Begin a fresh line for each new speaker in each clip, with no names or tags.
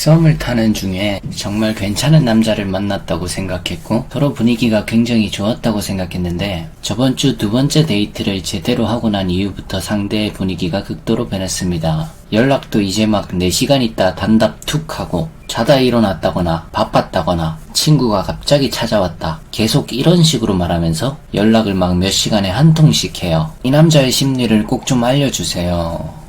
썸을 타는 중에 정말 괜찮은 남자를 만났다고 생각했고 서로 분위기가 굉장히 좋았다고 생각했는데 저번 주 두 번째 데이트를 제대로 하고 난 이후부터 상대의 분위기가 극도로 변했습니다. 연락도 이제 막 4시간 있다 단답 툭 하고 자다 일어났다거나 바빴다거나 친구가 갑자기 찾아왔다. 계속 이런 식으로 말하면서 연락을 막 몇 시간에 한 통씩 해요. 이 남자의 심리를 꼭 좀 알려주세요.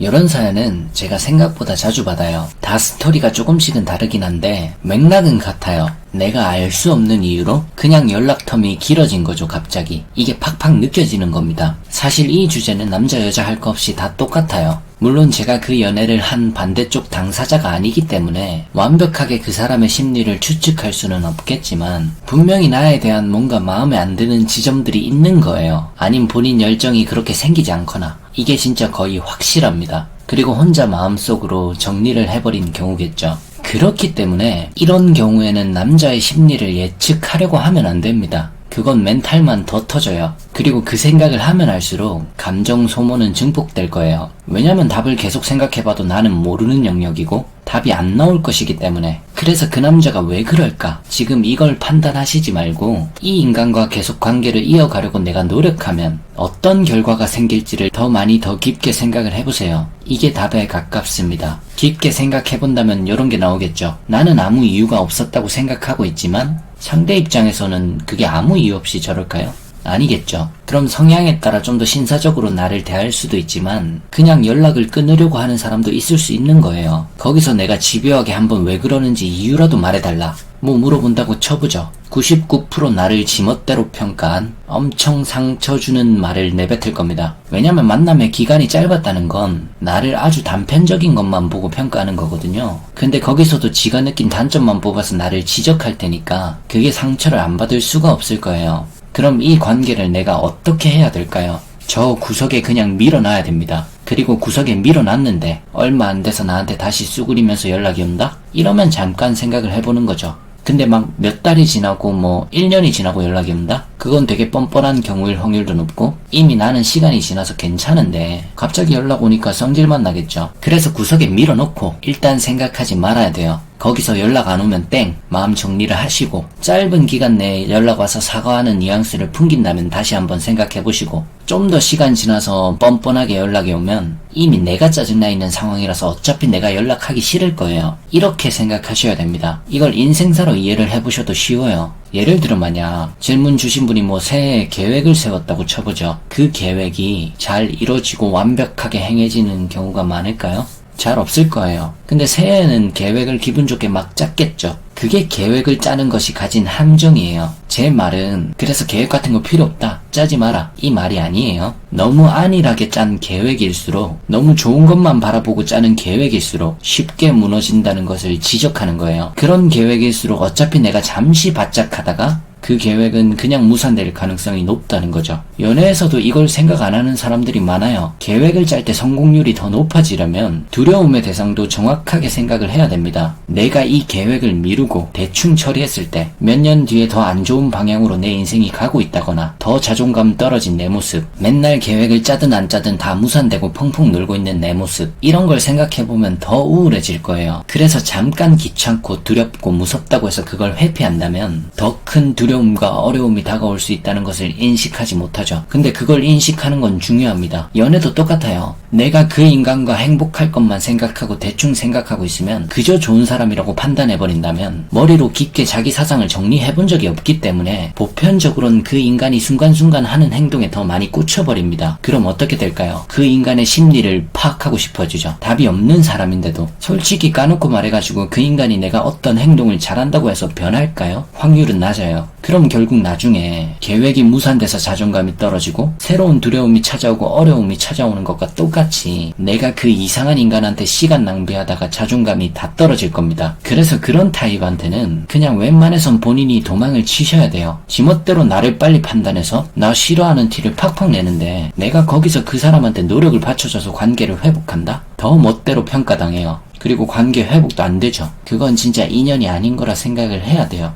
이런 사연은 제가 생각보다 자주 받아요. 다 스토리가 조금씩은 다르긴 한데 맥락은 같아요. 내가 알 수 없는 이유로 그냥 연락 텀이 길어진 거죠, 갑자기. 이게 팍팍 느껴지는 겁니다. 사실 이 주제는 남자 여자 할 거 없이 다 똑같아요. 물론 제가 그 연애를 한 반대쪽 당사자가 아니기 때문에 완벽하게 그 사람의 심리를 추측할 수는 없겠지만 분명히 나에 대한 뭔가 마음에 안 드는 지점들이 있는 거예요. 아님 본인 열정이 그렇게 생기지 않거나 이게 진짜 거의 확실합니다. 그리고 혼자 마음속으로 정리를 해버린 경우겠죠. 그렇기 때문에 이런 경우에는 남자의 심리를 예측하려고 하면 안 됩니다. 그건 멘탈만 더 터져요. 그리고 그 생각을 하면 할수록 감정 소모는 증폭될 거예요. 왜냐면 답을 계속 생각해봐도 나는 모르는 영역이고 답이 안 나올 것이기 때문에. 그래서 그 남자가 왜 그럴까? 지금 이걸 판단하시지 말고 이 인간과 계속 관계를 이어가려고 내가 노력하면 어떤 결과가 생길지를 더 많이 더 깊게 생각을 해보세요. 이게 답에 가깝습니다. 깊게 생각해본다면 이런 게 나오겠죠. 나는 아무 이유가 없었다고 생각하고 있지만 상대 입장에서는 그게 아무 이유 없이 저럴까요? 아니겠죠. 그럼 성향에 따라 좀 더 신사적으로 나를 대할 수도 있지만 그냥 연락을 끊으려고 하는 사람도 있을 수 있는 거예요. 거기서 내가 집요하게 한번 왜 그러는지 이유라도 말해달라. 뭐 물어본다고 쳐보죠. 99% 나를 지멋대로 평가한 엄청 상처 주는 말을 내뱉을 겁니다. 왜냐면 만남의 기간이 짧았다는 건 나를 아주 단편적인 것만 보고 평가하는 거거든요. 근데 거기서도 지가 느낀 단점만 뽑아서 나를 지적할 테니까 그게 상처를 안 받을 수가 없을 거예요. 그럼 이 관계를 내가 어떻게 해야 될까요? 저 구석에 그냥 밀어놔야 됩니다. 그리고 구석에 밀어놨는데 얼마 안 돼서 나한테 다시 쑥그리면서 연락이 온다? 이러면 잠깐 생각을 해보는 거죠. 근데 막 몇 달이 지나고 뭐 1년이 지나고 연락이 온다? 그건 되게 뻔뻔한 경우일 확률도 높고 이미 나는 시간이 지나서 괜찮은데 갑자기 연락 오니까 성질만 나겠죠. 그래서 구석에 밀어놓고 일단 생각하지 말아야 돼요. 거기서 연락 안 오면 땡 마음 정리를 하시고 짧은 기간 내에 연락 와서 사과하는 뉘앙스를 풍긴다면 다시 한번 생각해 보시고 좀 더 시간 지나서 뻔뻔하게 연락이 오면 이미 내가 짜증나 있는 상황이라서 어차피 내가 연락하기 싫을 거예요. 이렇게 생각하셔야 됩니다. 이걸 인생사로 이해를 해보셔도 쉬워요. 예를 들어 만약 질문 주신 분이 뭐 새해 계획을 세웠다고 쳐보죠. 그 계획이 잘 이루어지고 완벽하게 행해지는 경우가 많을까요? 잘 없을 거예요. 근데 새해에는 계획을 기분 좋게 막 짰겠죠. 그게 계획을 짜는 것이 가진 함정이에요. 제 말은 그래서 계획 같은 거 필요 없다. 짜지 마라. 이 말이 아니에요. 너무 안일하게 짠 계획일수록 너무 좋은 것만 바라보고 짜는 계획일수록 쉽게 무너진다는 것을 지적하는 거예요. 그런 계획일수록 어차피 내가 잠시 바짝 하다가 그 계획은 그냥 무산될 가능성이 높다는 거죠. 연애에서도 이걸 생각 안 하는 사람들이 많아요. 계획을 짤 때 성공률이 더 높아지려면 두려움의 대상도 정확하게 생각을 해야 됩니다. 내가 이 계획을 미루고 대충 처리했을 때 몇 년 뒤에 더 안 좋은 방향으로 내 인생이 가고 있다거나 더 자존감 떨어진 내 모습, 맨날 계획을 짜든 안 짜든 다 무산되고 펑펑 놀고 있는 내 모습, 이런 걸 생각해보면 더 우울해질 거예요. 그래서 잠깐 귀찮고 두렵고 무섭다고 해서 그걸 회피한다면 더 큰 두려움 과 어려움이 다가올 수 있다는 것을 인식하지 못하죠. 근데 그걸 인식하는 건 중요합니다. 연애도 똑같아요. 내가 그 인간과 행복할 것만 생각하고 대충 생각하고 있으면 그저 좋은 사람이라고 판단해버린다면 머리로 깊게 자기 사상을 정리해본 적이 없기 때문에 보편적으로는 그 인간이 순간순간 하는 행동에 더 많이 꽂혀버립니다. 그럼 어떻게 될까요? 그 인간의 심리를 파악하고 싶어지죠. 답이 없는 사람인데도 솔직히 까놓고 말해가지고 그 인간이 내가 어떤 행동을 잘한다고 해서 변할까요? 확률은 낮아요. 그럼 결국 나중에 계획이 무산돼서 자존감이 떨어지고 새로운 두려움이 찾아오고 어려움이 찾아오는 것과 똑같이 내가 그 이상한 인간한테 시간 낭비하다가 자존감이 다 떨어질 겁니다. 그래서 그런 타입한테는 그냥 웬만해선 본인이 도망을 치셔야 돼요. 지멋대로 나를 빨리 판단해서 나 싫어하는 티를 팍팍 내는데 내가 거기서 그 사람한테 노력을 바쳐줘서 관계를 회복한다? 더 멋대로 평가당해요. 그리고 관계 회복도 안 되죠. 그건 진짜 인연이 아닌 거라 생각을 해야 돼요.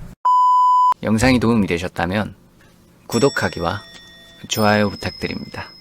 영상이 도움이 되셨다면 구독하기와 좋아요 부탁드립니다.